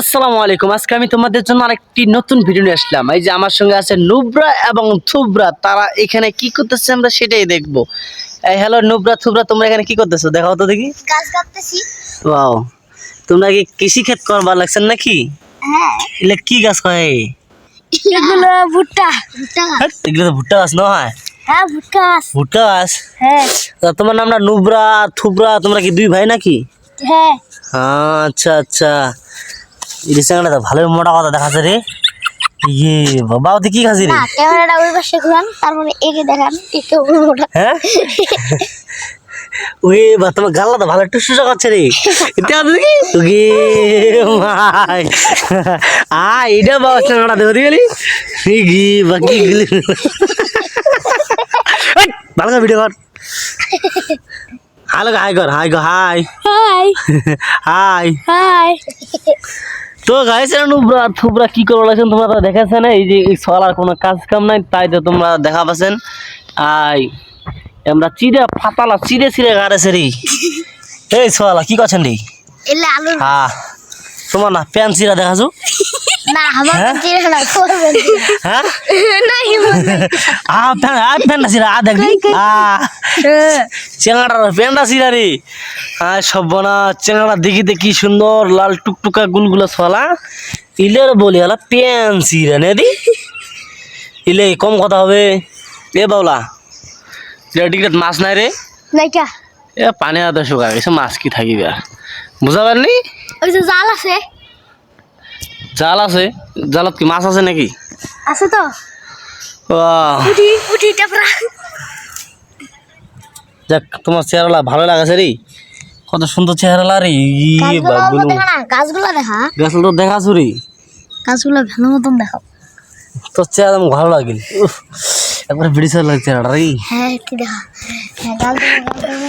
আসসালামু আলাইকুম। আজকে আমি তোমাদের জন্য আরেকটি নতুন ভিডিও নিয়ে আসলাম। এই যে আমার সঙ্গে আছে নুবরা এবং থুবরা। তারা এখানে কি করতেছে আমরা সেটাই দেখব। এই হ্যালো নুবরা থুবরা তোমরা এখানে কি করতেছো? দেখাও তো দেখি। গাছ কাটতেছি। ওয়াও তোমরা কি কৃষি ক্ষেত করবার লাগছেন নাকি? হ্যাঁ। এগুলো কি গাছ কয়? এগুলো ভুট্টা। ভুট্টা গাছ। এগুলো তো ভুট্টা গাছ নয়। হ্যাঁ ভুট্টা গাছ। ভুট্টা গাছ? হ্যাঁ। তোমার নামটা নুবরা থুবরা তোমরা কি দুই ভাই নাকি? হ্যাঁ হ্যাঁ। আচ্ছা আচ্ছা। রিসেন্টটা তো ভালোই মোটা কথা দেখাচ্ছে রে। ইয়ে বাবা ওতে কি খাসি রে? ক্যামেরাটা ওই পাশে ঘুরান তারপরে একে দেখান একে ওটা হ্যাঁ? ওই বা তোমার গাল্লা তো ভালো একটু সুযোগ আছে রে। এটা দেখি ওকে মাই আ এটা বাবা চাঙড়া দেখো দিলি গি বাকি গলি ভালো করে ভিডিও কর। হ্যালো হাই কর হাই কর হাই। হাই। হাই। হাই। তো গাইস নুবরা থুবরা কি করে লাগছেন তোমরা তো না এই যে সলার কোনো কাজ কাম নাই তাই তো তোমরা দেখা পাচ্ছেন। আই আমরা চিড়ে ফাতালা চিড়ে চিড়ে গাড়েছে রে এই সলা কি করছেন রে? হ্যাঁ তোমার না প্যান চিরা দেখাছো? না আমার হ্যাঁ? না হ্যাঁ? না আ প্যান আ প্যান না চিরা আ দেখলি আ চেঙ্গাড়ার প্যান্ডা রে। আয় সব্বনা চেঙাটা দেখিতে কি সুন্দর লাল টুকটুকা গুলগুলা সলা ইলের বলি হলা প্যান চিরা নে দি। ইলে কম কথা হবে। এ বাউলা ডিগ্রেট মাছ নাই রে। নাইকা। এ পানি আদা শুকা গেছে মাছ কি থাকিবে? আর বুঝা পারনি ওই যে জাল আছে। জাল আছে? জালত কি মাছ আছে নাকি? আছে তো। উঠি উঠি টাপরা। যাক তোমার চেহারালা ভালো লাগাছে রে। কত সুন্দর চেহারালা রে ই গাছগুলো দেখা গাছগুলো দেখা। গাছগুলো দেখাছো রে। গাছগুলো ভালো মতন দেখাও। তোর চেহারা আমার ভালো লাগিল একবার ভিডিও লাগছে রে। হ্যাঁ কি দেখা। হ্যাঁ গাছগুলো